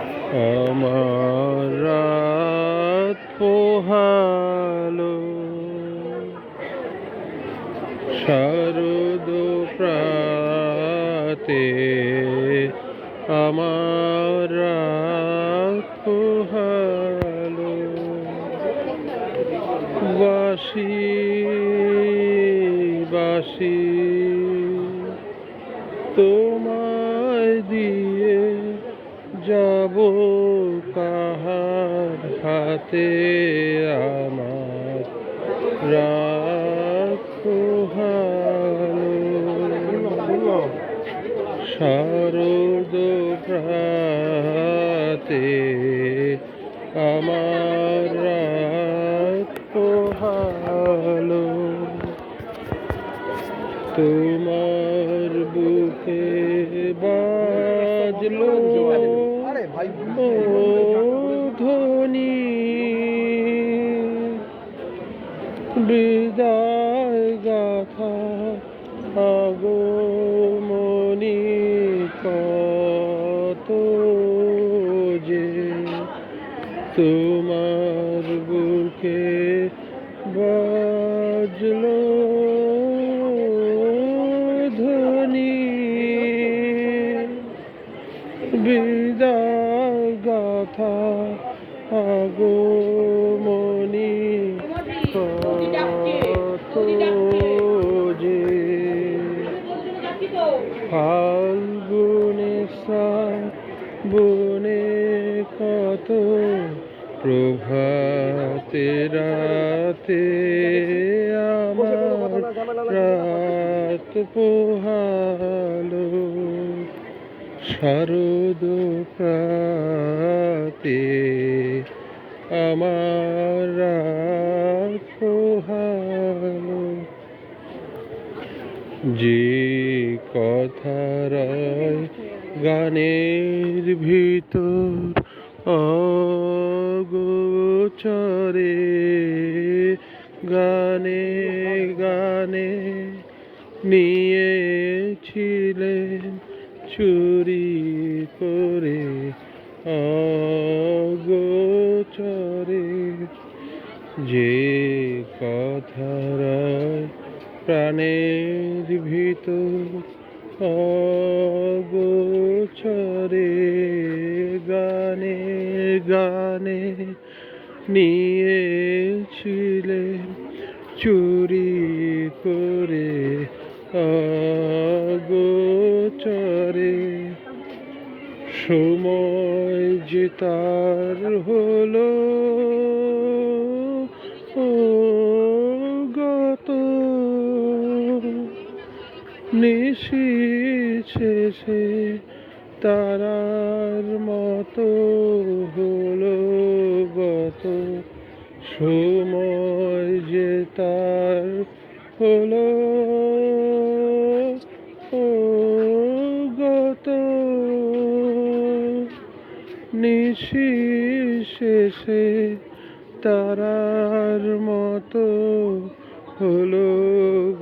আমার পোহালো। শারদ প্রাতে আমার পোহালো। বাসি বাসি তোমায় দিয়ে যাব কাহার হাতে আমার। পোহালো। শারদ প্রাতে আমার রাত পোহালো। তোমার বুকে বাজলো। ও ধ্বনি বিদায় গাথা আগমনি কত যে তোমার বুকে বাজলো গাথা আগমনি কত যে ফাল্গুনে বনে কত প্রভাতে রাতে আমার রাত পোহালো শারদ প্রাতে আমার পোহালো যে কথারায় গানের ভিতর অগোচরে গানে গানে নিয়েছিলেন চুরি করে অগোচরে। যে কথারায় প্রাণের ভিতর অগোচরে গানে গানে নিয়েছিলেন চুরি করে অগোচরে সময় যে তার হলো। ও গত নিশি শেষে তারার মতো হলো গত। সময় যে তার হলো। নিশি শেষে তারার মতো হলো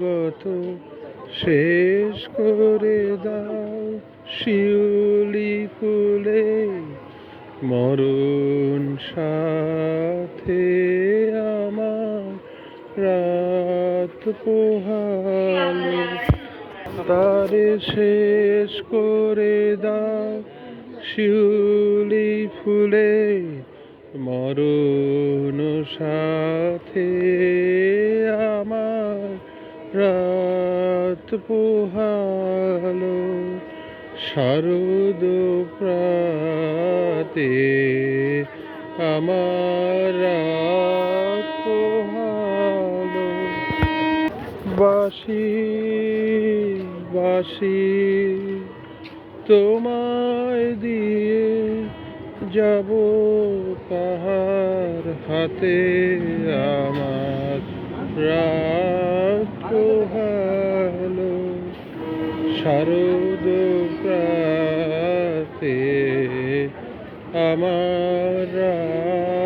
গত। শেষ করে দাও শিউলি ফুলে, মরণ সাথে আমার রাত পোহালো। তারে শেষ করে দাও শিউলি ফুলে মরণ সাথে আমার রাত পোহালো। শারদ প্রাতে আমার পোহালো। বাসি বাসি তোমায় দিয়ে যাব কাহার হাতে আমার। রাত পোহালো শারদ প্রাতে আমার রাত